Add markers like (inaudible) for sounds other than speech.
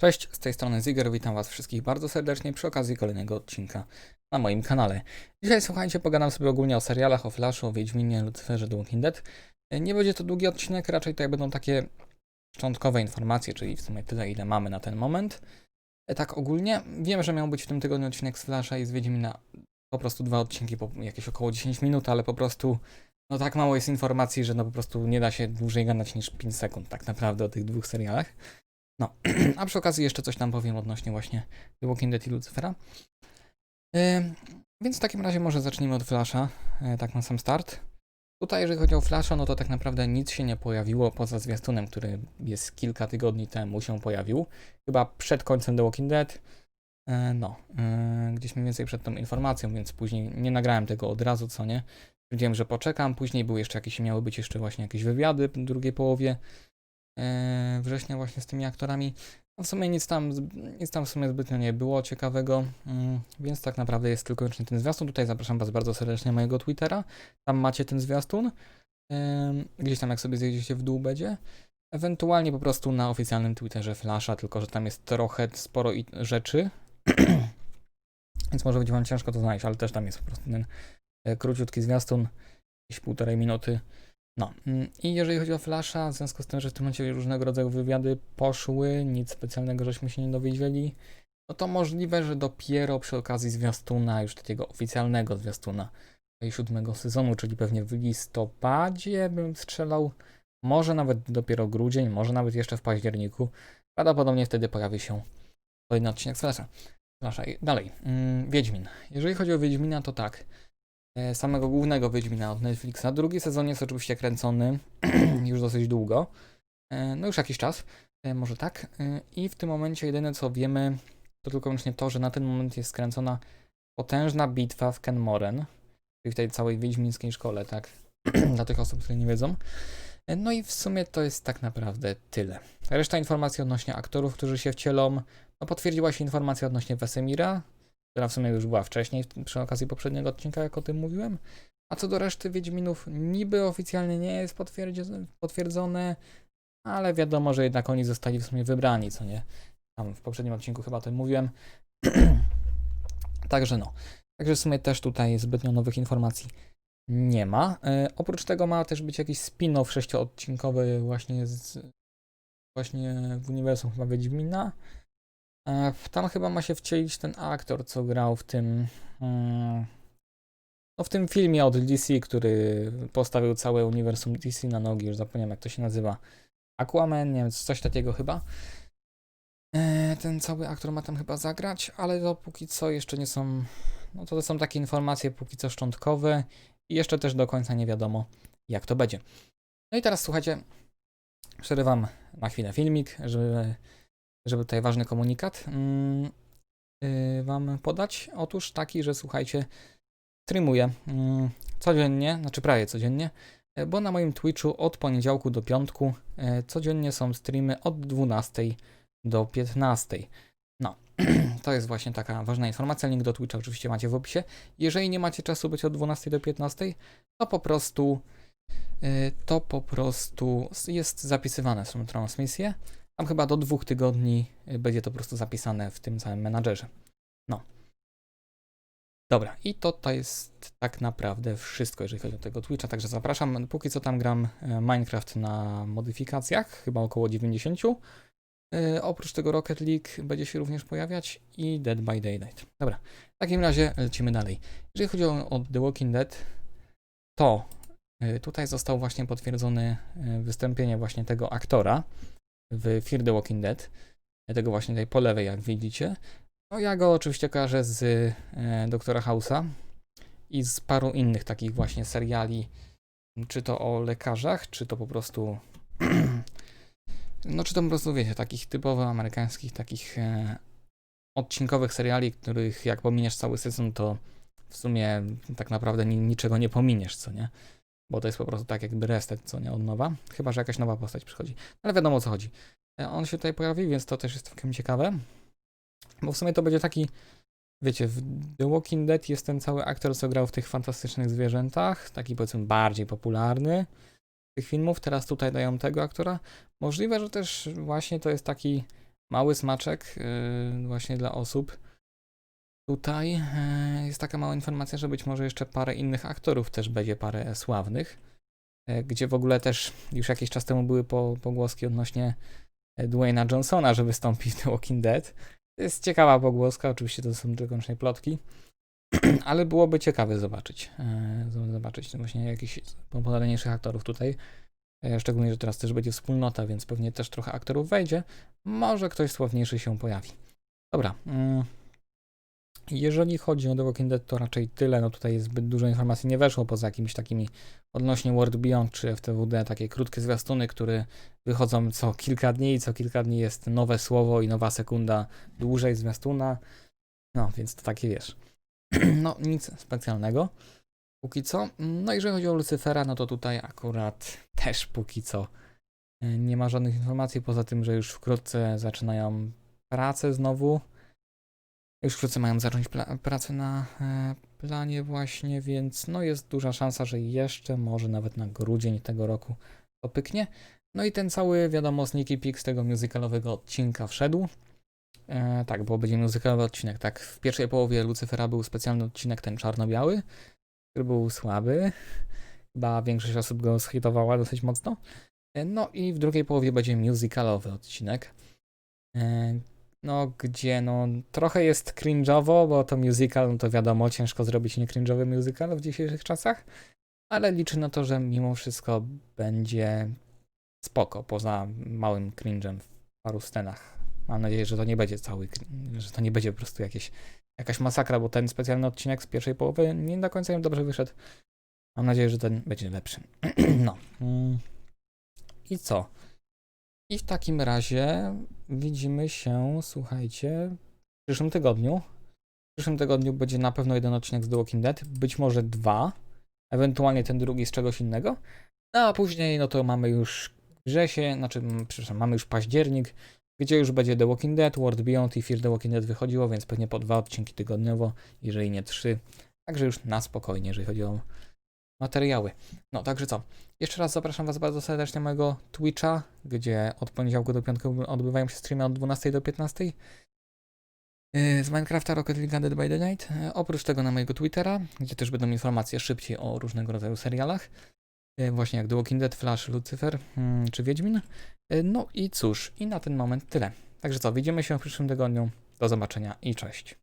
Cześć, z tej strony Ziger, witam was wszystkich bardzo serdecznie przy okazji kolejnego odcinka na moim kanale. Dzisiaj słuchajcie, pogadam sobie ogólnie o serialach, o Flashu, o Wiedźminie, Lucyferze, The Walking Dead. Nie będzie to długi odcinek, raczej to będą takie szczątkowe informacje, czyli w sumie tyle, ile mamy na ten moment. E, Tak ogólnie, wiem, że miał być w tym tygodniu odcinek z Flasha i z Wiedźmina po prostu dwa odcinki po jakieś około 10 minut, ale po prostu no tak mało jest informacji, że no po prostu nie da się dłużej gadać niż 5 sekund tak naprawdę o tych dwóch serialach. No, (clears throat) a przy okazji jeszcze coś tam powiem odnośnie właśnie The Walking Dead i Lucifera. Ym, więc w takim razie może zacznijmy od Flasha, e, tak na sam start. Tutaj jeżeli chodzi o Flasha, no to tak naprawdę nic się nie pojawiło poza zwiastunem, który jest kilka tygodni temu się pojawił. Chyba przed końcem The Walking Dead. E, No, e, gdzieś mniej więcej przed tą informacją, więc później nie nagrałem tego od razu, co nie. Wiedziałem, że poczekam, później były jeszcze jakieś, miały być jeszcze właśnie jakieś wywiady w drugiej połowie września właśnie z tymi aktorami. No w sumie nic tam, nic tam w sumie zbytnio nie było ciekawego, mm, więc tak naprawdę jest tylko wyłącznie ten zwiastun. Tutaj zapraszam Was bardzo serdecznie na mojego Twittera. Tam macie ten zwiastun. Gdzieś tam jak sobie zjedziecie w dół będzie. Ewentualnie po prostu na oficjalnym Twitterze Flasha, tylko że tam jest trochę sporo rzeczy. (clears throat) Więc może będzie Wam ciężko to znaleźć, ale też tam jest po prostu ten e, króciutki zwiastun, jakieś półtorej minuty. No mm, i jeżeli chodzi o Flasha, w związku z tym, że w tym momencie różnego rodzaju wywiady poszły, nic specjalnego żeśmy się nie dowiedzieli, no to możliwe, że dopiero przy okazji zwiastuna, już takiego oficjalnego zwiastuna siódmego sezonu, czyli pewnie w listopadzie bym strzelał, może nawet dopiero grudzień, może nawet jeszcze w październiku, prawdopodobnie wtedy pojawi się kolejny odcinek z Flasha. Flasha. Dalej, mm, Wiedźmin. Jeżeli chodzi o Wiedźmina, to tak samego głównego Wiedźmina od Netflixa. Drugi sezon jest oczywiście kręcony (clears throat) już dosyć długo, e, no już jakiś czas, e, może tak. E, I w tym momencie jedyne co wiemy, to tylko wyłącznie to, że na ten moment jest skręcona potężna bitwa w Kenmoren, czyli w tej całej wiedźmińskiej szkole, tak, (clears throat) dla tych osób, które nie wiedzą. E, No i w sumie to jest tak naprawdę tyle. Reszta informacji odnośnie aktorów, którzy się wcielą, no potwierdziła się informacja odnośnie Wesemira, która w sumie już była wcześniej, przy okazji poprzedniego odcinka, jak o tym mówiłem. A co do reszty Wiedźminów, niby oficjalnie nie jest potwierdzone, ale wiadomo, że jednak oni zostali w sumie wybrani, co nie? Tam w poprzednim odcinku chyba o tym mówiłem. (clears throat) Także no. Także w sumie też tutaj zbytnio nowych informacji nie ma. E, oprócz tego ma też być jakiś spin-off sześcioodcinkowy właśnie z właśnie w uniwersum chyba Wiedźmina. E, Tam chyba ma się wcielić ten aktor, co grał w tym. mm, No w tym filmie od DC, który postawił całe uniwersum DC na nogi, już zapomniałem jak to się nazywa. Aquaman, nie wiem, coś takiego chyba. E, Ten cały aktor ma tam chyba zagrać, ale to póki co jeszcze nie są. No to są takie informacje póki co szczątkowe i jeszcze też do końca nie wiadomo, jak to będzie. No i teraz słuchajcie, przerywam na chwilę filmik, żeby żeby tutaj ważny komunikat mm, y, Wam podać. Otóż taki, że słuchajcie, streamuję mm, codziennie, znaczy prawie codziennie, e, bo na moim Twitchu od poniedziałku do piątku e, codziennie są streamy od 12 do 15. No, (clears throat) to jest właśnie taka ważna informacja. Link do Twitcha oczywiście macie w opisie. Jeżeli nie macie czasu być od 12 do 15, to po prostu y, to po prostu jest zapisywane są transmisje. Tam chyba do dwóch tygodni y, będzie to po prostu zapisane w tym całym menadżerze. No. Dobra, i to, to jest tak naprawdę wszystko, jeżeli chodzi o tego Twitcha, także zapraszam. Póki co tam gram e, Minecraft na modyfikacjach, chyba około 90. E, oprócz tego Rocket League będzie się również pojawiać i Dead by Daylight. Dobra, w takim razie lecimy dalej. Jeżeli chodzi o, The Walking Dead, to tutaj został właśnie potwierdzony e, wystąpienie właśnie tego aktora, w Fear the Walking Dead, tego właśnie tutaj po lewej, jak widzicie. No ja go oczywiście kojarzę z e, Doktora House'a i z paru innych takich właśnie seriali, czy to o lekarzach, czy to po prostu (clears throat) no czy to po prostu wiecie, takich typowo amerykańskich, takich e, odcinkowych seriali, których jak pominiesz cały sezon, to w sumie tak naprawdę ni niczego nie pominiesz, co nie? Bo to jest po prostu tak jakby reset, co nie, od nowa. Chyba, że jakaś nowa postać przychodzi. Ale wiadomo o co chodzi. E, On się tutaj pojawi, więc to też jest całkiem ciekawe. Bo w sumie to będzie taki, wiecie, w The Walking Dead jest ten cały aktor, co grał w tych fantastycznych zwierzętach, taki powiedzmy bardziej popularny tych filmów. Teraz tutaj dają tego aktora. Możliwe, że też właśnie to jest taki mały smaczek yy, właśnie dla osób. Tutaj yy, jest taka mała informacja, że być może jeszcze parę innych aktorów też będzie, parę sławnych, yy, gdzie w ogóle też już jakiś czas temu były po, pogłoski odnośnie e, Dwayna Johnsona, że wystąpi w The Walking Dead. To jest ciekawa pogłoska, oczywiście to są tylko plotki, (clears throat) ale byłoby ciekawe zobaczyć, zobaczyć właśnie jakichś popularniejszych aktorów tutaj. E, Szczególnie, że teraz też będzie wspólnota, więc pewnie też trochę aktorów wejdzie. Może ktoś sławniejszy się pojawi. Dobra. Jeżeli chodzi o The Walking Dead, to raczej tyle. No tutaj zbyt dużo informacji nie weszło, poza jakimiś takimi odnośnie World Beyond czy FTWD, takie krótkie zwiastuny, które wychodzą co kilka dni i co kilka dni jest nowe słowo i nowa sekunda dłużej zwiastuna. No, więc to takie wiesz. (clears throat) No, nic specjalnego. Póki co. No, jeżeli chodzi o Lucyfera, no to tutaj akurat też póki co e, nie ma żadnych informacji, poza tym, że już wkrótce zaczynają pracę znowu. Już wkrótce mają zacząć pracę na e, planie właśnie, więc no jest duża szansa, że jeszcze może nawet na grudzień tego roku to pyknie. No i ten cały, wiadomo, sneaky peek z tego musicalowego odcinka wszedł. E, tak, bo będzie musicalowy odcinek. Tak, w pierwszej połowie Lucyfera był specjalny odcinek, ten czarno-biały, który był słaby. Chyba większość osób go zhitowała dosyć mocno. E, No i w drugiej połowie będzie musicalowy odcinek. E, No, gdzie no trochę jest cringe'owo, bo to musical, no to wiadomo, ciężko zrobić nie cringe'owy musical w dzisiejszych czasach, ale liczę na to, że mimo wszystko będzie spoko, poza małym cringe'em w paru scenach. Mam nadzieję, że to nie będzie cały, że to nie będzie po prostu jakieś, jakaś masakra, bo ten specjalny odcinek z pierwszej połowy nie do końca im dobrze wyszedł. Mam nadzieję, że ten będzie lepszy. (clears throat) no. Mm. I co? I w takim razie widzimy się, słuchajcie, w przyszłym tygodniu. W przyszłym tygodniu będzie na pewno jeden odcinek z The Walking Dead, być może dwa, ewentualnie ten drugi z czegoś innego. No a później, no to mamy już wrzesień, znaczy, przepraszam, mamy już październik, gdzie już będzie The Walking Dead, World Beyond i Fear The Walking Dead wychodziło, więc pewnie po dwa odcinki tygodniowo, jeżeli nie trzy. Także już na spokojnie, jeżeli chodzi o materiały. No, także co? Jeszcze raz zapraszam Was bardzo serdecznie na mojego Twitcha, gdzie od poniedziałku do piątku odbywają się streamy od 12 do 15. Yy, Z Minecrafta Rocket League Dead by the Night. Yy, Oprócz tego na mojego Twittera, gdzie też będą informacje szybciej o różnego rodzaju serialach. Yy, Właśnie jak The Walking Dead, Flash, Lucifer mm, czy Wiedźmin. No i cóż, i na ten moment tyle. Także co, widzimy się w przyszłym tygodniu. Do zobaczenia i cześć.